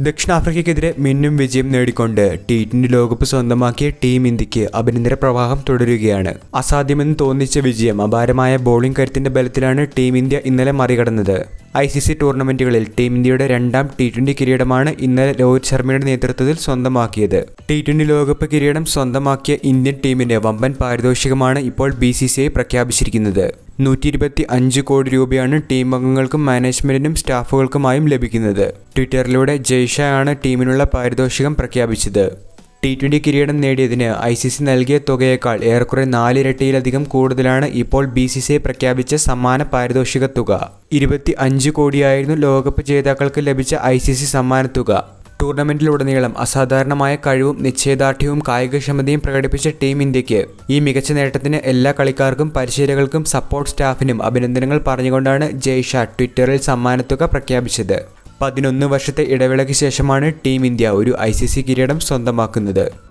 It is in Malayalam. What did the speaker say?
ദക്ഷിണാഫ്രിക്കയ്ക്കെതിരെ മിന്നും വിജയം നേടിക്കൊണ്ട് ടി ട്വന്റി ലോകകപ്പ് സ്വന്തമാക്കിയ ടീം ഇന്ത്യയ്ക്ക് അഭിനന്ദന പ്രവാഹം തുടരുകയാണ്. അസാധ്യമെന്ന് തോന്നിച്ച വിജയം അപാരമായ ബോളിംഗ് കരുത്തിന്റെ ബലത്തിലാണ് ടീം ഇന്ത്യ ഇന്നലെ മറികടന്നത്. ഐ സി സി ടൂർണമെന്റുകളിൽ ടീം ഇന്ത്യയുടെ രണ്ടാം ടി ട്വന്റി കിരീടമാണ് ഇന്നലെ രോഹിത് ശർമ്മയുടെ നേതൃത്വത്തിൽ സ്വന്തമാക്കിയത്. ടി ട്വന്റി ലോകകപ്പ് കിരീടം സ്വന്തമാക്കിയ ഇന്ത്യൻ ടീമിന് വമ്പൻ പാരിതോഷികമാണ് ഇപ്പോൾ ബി സി സി ഐ പ്രഖ്യാപിച്ചിരിക്കുന്നത്. നൂറ്റി ഇരുപത്തി അഞ്ച് കോടി രൂപയാണ് ടീം അംഗങ്ങൾക്കും മാനേജ്മെന്റിനും സ്റ്റാഫുകൾക്കുമായും ലഭിക്കുന്നത്. ട്വിറ്ററിലൂടെ ജയ്ഷ ആണ് ടീമിനുള്ള പാരിതോഷികം പ്രഖ്യാപിച്ചത്. ടി ട്വന്റി കിരീടം നേടിയതിന് ഐ സി സി നൽകിയ തുകയേക്കാൾ ഏറെക്കുറെ നാലിരട്ടിയിലധികം കൂടുതലാണ് ഇപ്പോൾ ബി സി സി പ്രഖ്യാപിച്ച സമ്മാന പാരിതോഷിക തുക. ഇരുപത്തി അഞ്ച് കോടിയായിരുന്നു ലോകകപ്പ് ജേതാക്കൾക്ക് ലഭിച്ച ഐ സി സി സമ്മാനത്തുക ടൂർണമെന്റിലുടനീളം അസാധാരണമായ കഴിവും നിശ്ചയദാർഢ്യവും കായികക്ഷമതയും പ്രകടിപ്പിച്ച ടീം ഇന്ത്യയ്ക്ക് ഈ മികച്ച നേട്ടത്തിന് എല്ലാ കളിക്കാർക്കും പരിശീലകൾക്കും സപ്പോർട്ട് സ്റ്റാഫിനും അഭിനന്ദനങ്ങൾ പറഞ്ഞുകൊണ്ടാണ് ജയ്ഷ ട്വിറ്ററിൽ സമ്മാനത്തുക പ്രഖ്യാപിച്ചത്. പതിനൊന്ന് വർഷത്തെ ഇടവേളയ്ക്ക് ശേഷമാണ് ടീം ഇന്ത്യ ഒരു ഐ കിരീടം സ്വന്തമാക്കുന്നത്.